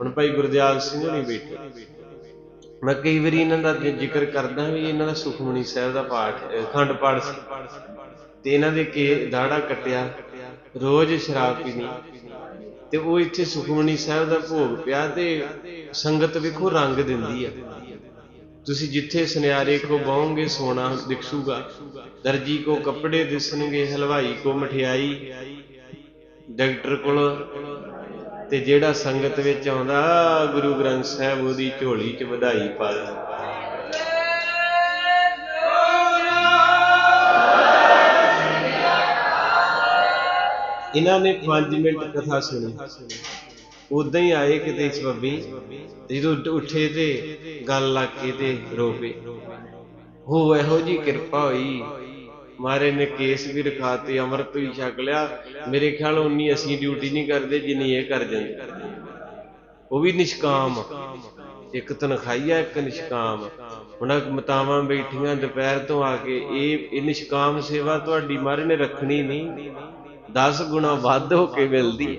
ਹੁਣ ਭਾਈ ਗੁਰਦਿਆਲ ਸਿੰਘ ਹੋਣੀ ਬੈਠੇ। ਮੈਂ ਕਈ ਵਾਰੀ ਇਹਨਾਂ ਦਾ ਜ਼ਿਕਰ ਕਰਦਾ ਵੀ ਇਹਨਾਂ ਦਾ ਸੁਖਮਨੀ ਸਾਹਿਬ ਦਾ ਪਾਠ, ਅਹ ਪਾਠ ਸੀ। ਤੇ ਇਹਨਾਂ ਦੇ ਕੇ ਦਾੜਾ ਕੱਟਿਆ, ਰੋਜ਼ ਸ਼ਰਾਬ ਪੀਣੀ। ਤੇ ਉਹ ਇੱਥੇ ਸੁਖਮਨੀ ਸਾਹਿਬ ਦਾ ਭੋਗ ਪਿਆ ਤੇ ਸੰਗਤ ਵੇਖੋ ਰੰਗ ਦਿੰਦੀ ਆ। ਤੁਸੀਂ ਜਿੱਥੇ ਸੁਨਿਆਰੇ ਕੋ ਬਾਹੋਗੇ ਸੋਨਾ ਦਿਖਸੂਗਾ। ਦਰਜੀ ਕੋ ਕੱਪੜੇ ਦਿਸਣਗੇ, ਹਲਵਾਈ ਕੋ ਮਠਿਆਈ। ਡਾਕਟਰ ਕੋਲ ਤੇ ਜਿਹੜਾ ਸੰਗਤ ਵਿੱਚ ਆਉਂਦਾ, ਗੁਰੂ ਗ੍ਰੰਥ ਸਾਹਿਬ ਉਹਦੀ ਝੋਲੀ 'ਚ ਵਧਾਈ ਪਾ ਇਹਨਾਂ ਨੇ 5 ਮਿੰਟ ਕਥਾ ਸੁਣੀ। ਉਦਾਂ ਹੀ ਆਏ ਕਿਤੇ ਇਸ ਜਦੋਂ ਉੱਠੇ ਤੇ ਗੱਲ ਲੱਗ ਕੇ ਤੇ ਰੋ ਪਏ। ਹੋ ਇਹੋ ਜੀ ਕਿਰਪਾ ਹੋਈ। ਮਾਰੇ ਨੇ ਕੇਸ ਵੀ ਰਖਾਤੇ, ਅੰਮ੍ਰਿਤ ਵੀ ਛਕ ਲਿਆ। ਮੇਰੇ ਖਿਆਲ ਉਨੀ ਅਸੀਂ ਡਿਊਟੀ ਨਹੀਂ ਕਰਦੇ ਜਿੰਨੀ ਇਹ ਕਰ ਜਾਂਦੇ। ਉਹ ਵੀ ਨਿਸ਼ਕਾਮ। ਇੱਕ ਤਨਖਾਈਆ ਇੱਕ ਨਿਸ਼ਕਾਮ। ਹੁਣ ਆਹ ਮਤਾਵਾਂ ਬੈਠੀਆਂ ਦੁਪਹਿਰ ਤੋਂ ਆ ਕੇ, ਇਹ ਇਹ ਨਿਸ਼ਕਾਮ ਸੇਵਾ ਤੁਹਾਡੀ ਮਾਰੇ ਨੇ ਰੱਖਣੀ ਨਹੀਂ। 10 ਗੁਣਾ ਵੱਧ ਹੋ ਕੇ ਮਿਲਦੀ।